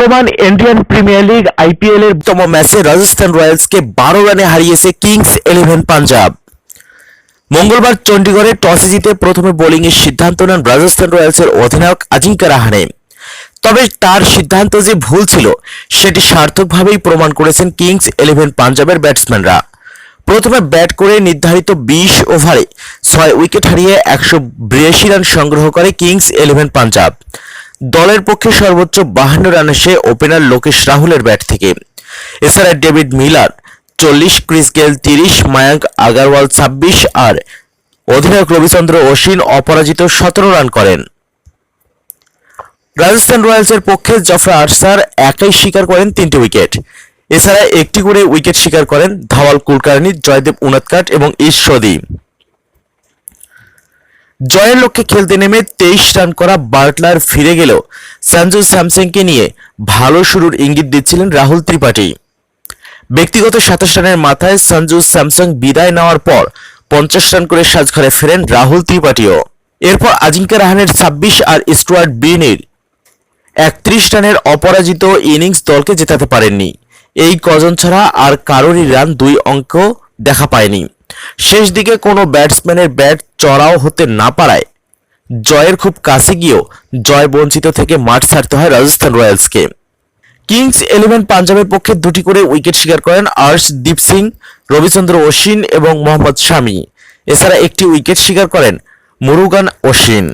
চলমান Indian premier league IPL এর তম ম্যাচে রাজস্থান রয়্যালসকে বারো রানে হারিয়েছে কিংস ইলেভেন পাঞ্জাব। মঙ্গলবার চণ্ডীগড়ে টসে জিতে প্রথমে বোলিংয়ের সিদ্ধান্ত নেন রাজস্থান রয়্যালসের অধিনায়ক আজিঙ্কা রাহানে। তবে তার সিদ্ধান্ত যে ভুল ছিল, সেটি সার্থকভাবেই প্রমাণ করেছেন কিংস ইলেভেন পাঞ্জাবের ব্যাটসম্যানরা। প্রথমে ব্যাট করে নির্ধারিত বিশ ওভারে ছয় উইকেট হারিয়ে একশো বিরাশি রান সংগ্রহ করে কিংস ইলেভেন পাঞ্জাব। দলের পক্ষে সর্বোচ্চ বাহান্ন রান আসে ওপেনার লোকেশ রাহুলের ব্যাট থেকে। এছাড়া ডেভিড মিলার চল্লিশ, ক্রিস গেল তিরিশ, মায়াঙ্ক আগারওয়াল ছাব্বিশ আর অধিনায়ক রবিচন্দ্র অশ্বিন অপরাজিত সতেরো রান করেন। রাজস্থান রয়্যালসের পক্ষে জফরা আর্সার একাই শিকার করেন তিনটি উইকেট এছাড়া একটি করে উইকেট শিকার করেন ধাওয়াল কুলকার্নি, জয়দেব উনাদকাট এবং ঈশ্বদী জয়ের লক্ষ্যে খেলতে নেমে তেইশ রান করা বার্টলার ফিরে গেলেও সঞ্জু স্যামসংকে নিয়ে ভালো শুরুর ইঙ্গিত দিচ্ছিলেন রাহুল ত্রিপাঠী। ব্যক্তিগত সাতাশ রানের মাথায় সঞ্জু স্যামসাং বিদায় নেওয়ার পর পঞ্চাশ রান করে সাজঘরে ফেরেন রাহুল ত্রিপাঠীও। এরপর আজিঙ্কা রাহানের ছাব্বিশ আর স্টুয়ার্ট বিনির একত্রিশ রানের অপরাজিত ইনিংস দলকে জেতাতে পারেননি। এই কজন ছাড়া আর কারোরই রান দুই অঙ্ক দেখা পায়নি। শেষ দিকে কোনো ব্যাটসম্যানের ব্যাট চড়াও হতে না পারায় জয়ের খুব কাছে গিয়েও জয় বঞ্চিত থেকে মাঠ ছাড়তে হয় রাজস্থান রয়্যালসকে। কিংস ইলেভেন পাঞ্জাবের পক্ষে দুটি করে উইকেট শিকার করেন আর্শদীপ সিং, রবিচন্দ্র অশ্বিন এবং মোহাম্মদ শামি। এছাড়া একটি উইকেট শিকার করেন মুরুগান অশ্বিন।